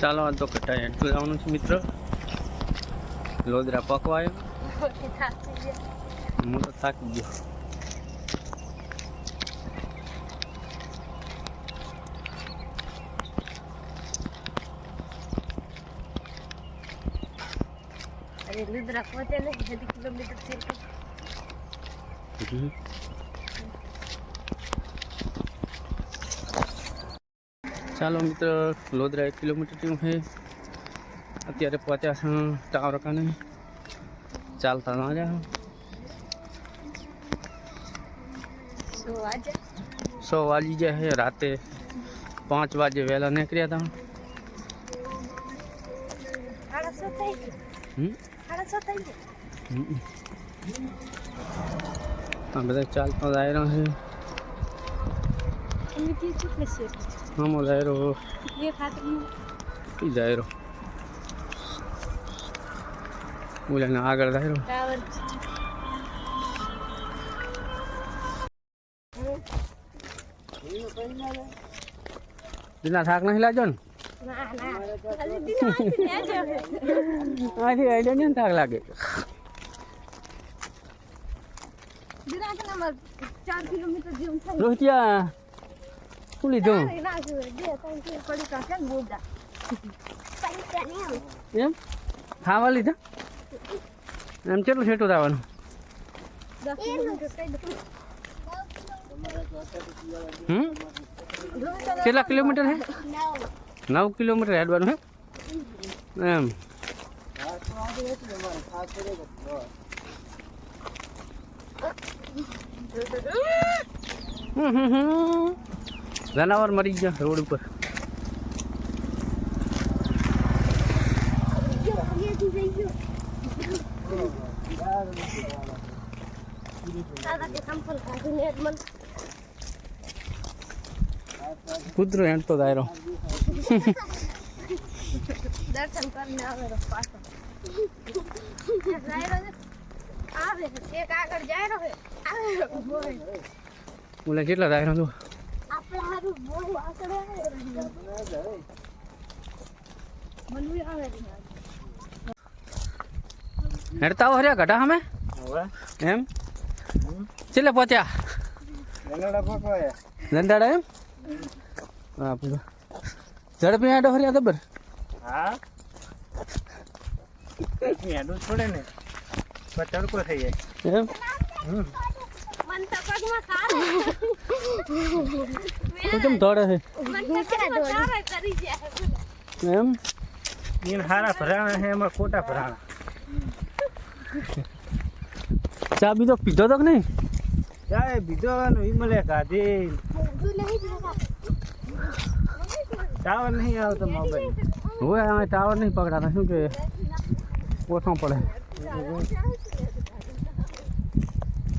ચાલો આ તો કટાઈ એટલું જવાનું છે મિત્ર. લોદરા પકવાયો. હું તો થાકી ગયો. અરે લુદ્રા પહોંચે ને હજી કિલોમીટર છે ચાલો મિત્ર લોદરા એક કિલોમીટર જેવું છે. અત્યારે પહોંચ્યા છે ટાવર કાને. ચાલતા ના જા. સો આજે સો વાગી ગયા છે. રાતે પાંચ વાગે વહેલા નીકળ્યા હતા સાડા છ થઈ ગઈ હમ? સાડા છ થઈ ગઈ હમ. આ બધા ચાલતા જાય રહ્યા છે. એની કી કેટલી છે આમો જાય રહ્યો એ ખાતર ઈ જાય ઓલાને આગળ જાય રહ્યો દિના થાક નહીં લાગ્યો ને? આથી આઈડિયા ને થાક લાગે. દીના કે નંબર ચાર કિલોમીટર જેવું થાય. રોહિતિયા. શું લીધું એમ. ખાવા લીધા? એમ કેટલું છેટું થવાનું? હમ? કેટલા કિલોમીટર છે નવ કિલોમીટર હેડવાનું છે એમ. હમ હમ હમ. જનાવર મરી ગયા રોડ ઉપર. કૂતરો હેડતો દાયરો દર્શન કરીને આવે પાછો. આવે. એક આગળ જાય આવે. કેટલા દાયરો તો આવે આવે. હેડતા હો રહ્યા ઘટા અમે એમ? ચેલે પહોંચ્યા? દંડાડા એમ? હા પૂરા ઝડપી હેડો હર્યા ખબર હા? હેડું છોડે ને. તડકો થઈ જાય. એમ? મન તો કેમ દોડે છે. એમ? એને હારા ભરાણા છે એમાં ખોટા ભરાણા. ચા બીજો પીધો તો કે નહીં? જાય બીજો વિમલે કાઢી. ટાવર નહીં આવતો મોબાઈલ. હોય અમે ટાવર નહીં પકડાતા શું કે? ઓછો પડે.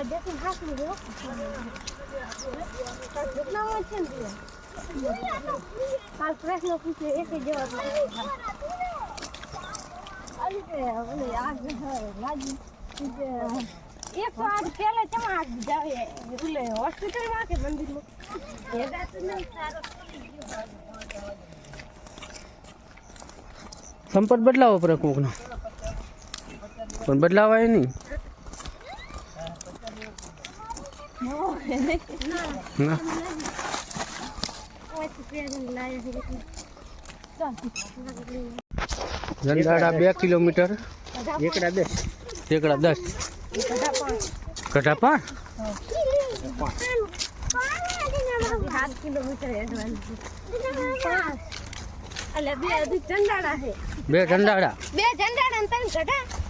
બીજું ફાઈવ જી ને હોય તો નહીં આવતો ના આવે ને કાલ પ્રશ્ન પૂછે એક જવાબ એક તો આજ પેલે ચમા આજ જાવે એટલે હોસ્પિટલમાં કે મંદિરમાં એ દાંત નહીં સારો સંપર્ક બદલાવો પડે કોકનો. પણ બદલાવાય નહીં. ના જંદાડા બે કિલોમીટર એકડા દસ એકડા દસ કઢા પાંચ સાત કિલોમીટર હેડવાનું પાંચ એટલે બે હજી ઝંડાડા છે બે ઝંડાડા બે ઝંડાડા ને ત્રણ ગઢા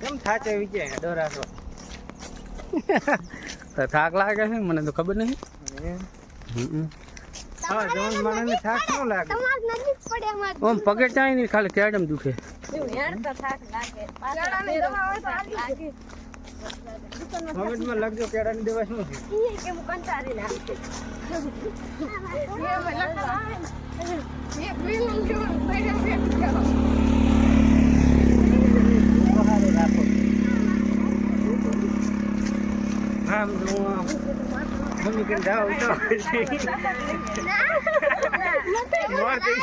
કેમ થાચે વિચે દોરા તો થાક લાગે છે મને તો ખબર નહીં. હા જવાન માણસને થાક ન લાગે. તમાર નજીક પડે અમાર ઓમ પગે ચાય નહીં ખાલી કેડમ દુખે. કોમેન્ટમાં લખજો કેળાની દવા શું છે? સારું રાખો. આમ જો આમ. મમ્મી કે જાઓ તો મોર થઈ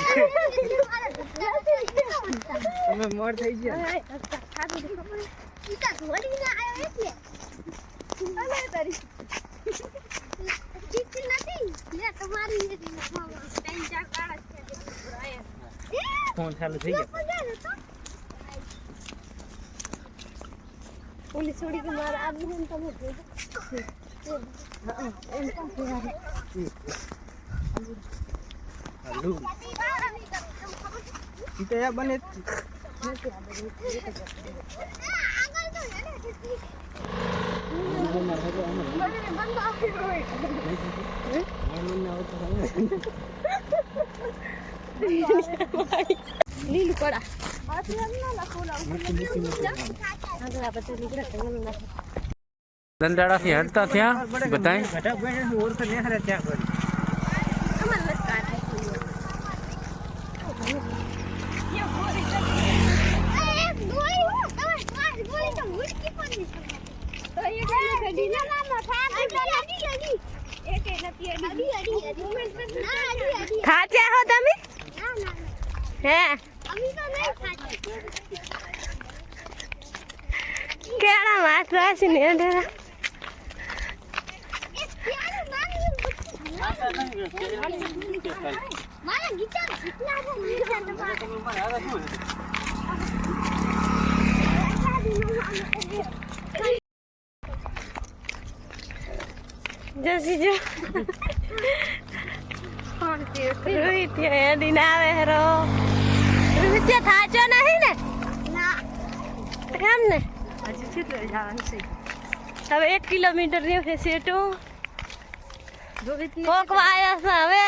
તમે મોર થઈ ગયા. ફોન ચાલુ થઈ ગયો. ઓલી છોડી કે મારા આદમી ને તમે બને. લીલું કડા આગળ આ બધું નીકળે તો મને હટતા થયા? બતાય. ખાચા હો તમે? હે? કેળા માસ રાશી ને અઢારા મારા ગીતા જસી જો રોહિત હેડીને આવે હેરો રોહિત થાચો નહીં ને કેમ ને હવે એક કિલોમીટર રહ્યું છે સેટો કોકવા આવ્યા છે હવે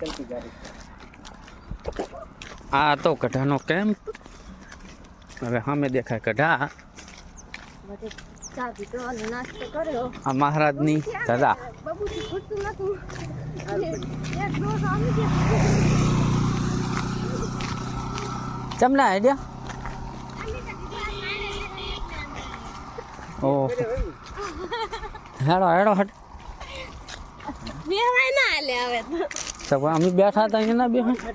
ચલતી ગાડી આ તો કઢાનો કેમ્પ હવે સામે દેખાય કઢા ચા પીતો અને નાસ્તો કર્યો આ મહારાજની ધજા બબુજી ખૂટતું đi ồ ઓહો. હેડો હટ. બે વાય ના હાલે હવે તો તો અમે બેઠા હતા અહીંયા ના બેઠા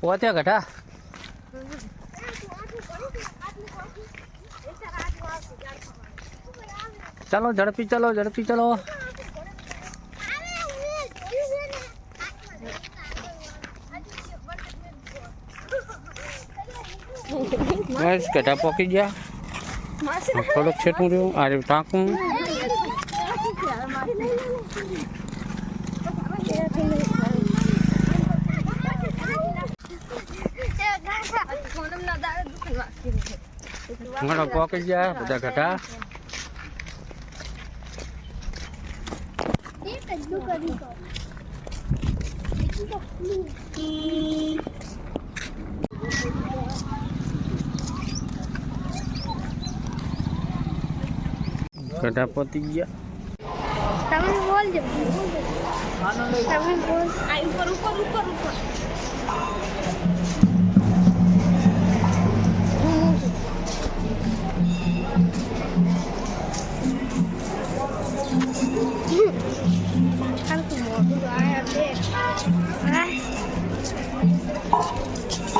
પોતે કઢા ચલો, ઝડપી ચલો ઝડપી ચલો. બસ કઢા પોકી ગયા. થોડુંક છેટું રહ્યું આ રહ્યું ટાંકું ઘણો પોકી ગયા, બધા કઢા गड्ढा dapat tiga. Ya. Kami bol jam. Kami bol. Ayo ઉપર ઉપર ઉપર ઉપર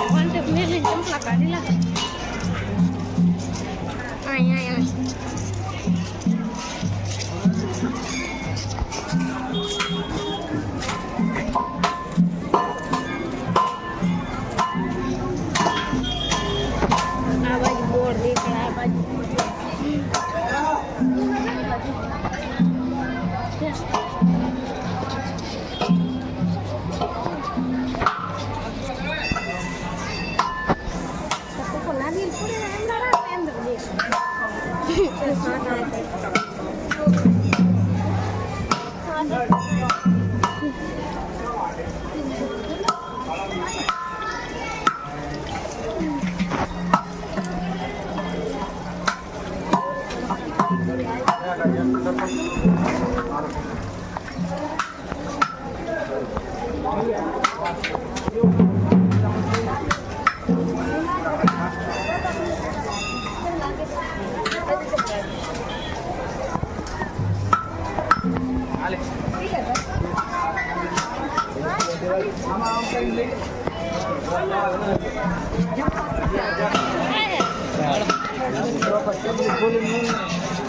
Mantap, lah. Ayah, ayah.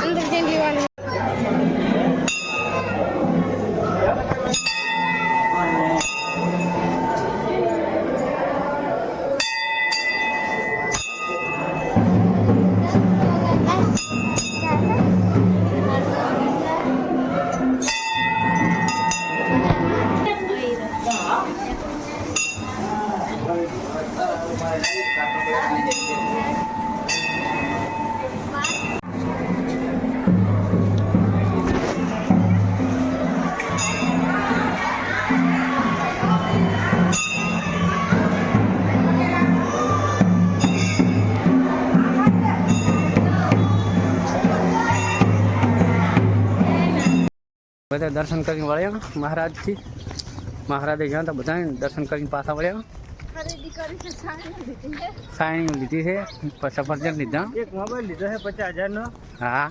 Indra Jengli वाले બધા દર્શન કરીને વળ્યા મહારાજથી. મહારાજે ગયા હતા બધા દર્શન કરીને પાછા વળ્યા. સાયણી લીધી છે. સફરજન લીધા. એક મોબાઈલ લીધો છે પચાસ હજારનો. હા.